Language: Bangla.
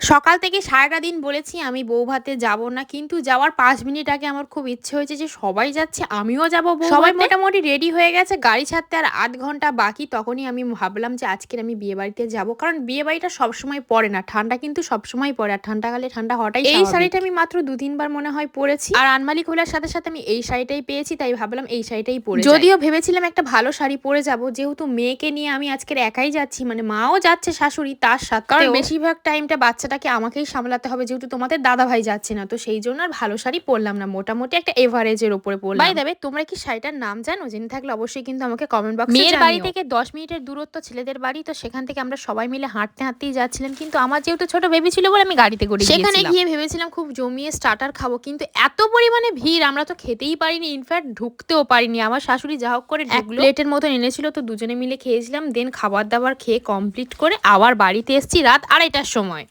সকাল থেকে সারাটা দিন বলেছি আমি বউ ভাতে যাব না কিন্তু যাওয়ার পাঁচ মিনিট আগে আমার খুব ইচ্ছে হয়েছে যে সবাই যাচ্ছে আমিও যাব সবাই মোটামুটি রেডি হয়ে গেছে গাড়ি ছাড়তে আর আধ ঘণ্টা বাকি তখনই আমি ভাবলাম যে আজকের আমি বিয়ে বাড়িতে যাব কারণ বিয়ে বাড়িটা সবসময় পড়ে না ঠান্ডা কিন্তু সবসময় পড়ে আর ঠান্ডাকালে ঠান্ডা হটাই এই শাড়িটা আমি মাত্র দু তিনবার মনে হয় পরেছি আর আনমালি খোলার সাথে সাথে আমি এই শাড়িটাই পেয়েছি তাই ভাবলাম এই শাড়িটাই পরে যদিও ভেবেছিলাম একটা ভালো শাড়ি পরে যাব যেহেতু মেয়েকে নিয়ে আমি আজকের একাই যাচ্ছি মানে মাও যাচ্ছে শাশুড়ি তার সাথে কারণ বেশিরভাগ টাইমটা বাচ্চাটাকে আমাকেই সামলাতে হবে যেহেতু তোমাদের দাদা ভাই যাচ্ছে না তো সেই জন্য আর ভালো শাড়ি পরলাম না। মোটামুটি একটা এভারেজের উপরে পরলাম। বাই দেবে তোমরা কি শাড়িটার নাম জানো? জেনে থাকলে অবশ্যই কিন্তু আমাকে কমেন্ট বক্সে মেয়ের বাড়ি থেকে দশ মিনিটের দূরত্ব ছেলেদের বাড়ি তো সেখান থেকে আমরা সবাই মিলে হাঁটতে হাঁটতেই যাচ্ছিলাম। কিন্তু আমার যেহেতু ছোট বেবি ছিল বলে আমি গাড়িতে করে সেখানে গিয়ে ভেবেছিলাম খুব জমিয়ে স্টার্টার খাব কিন্তু এত পরিমাণে ভিড় আমরা তো খেতেই পারিনি ইনফ্যাক্ট ঢুকতেও পারিনি। আমার শাশুড়ি যা হোক করে এক প্লেটের মতন এনেছিল তো দুজনে মিলে খেয়েছিলাম। দেন খাবার দাবার খেয়ে কমপ্লিট করে আবার বাড়িতে এসেছি রাত আড়াইটার সময়।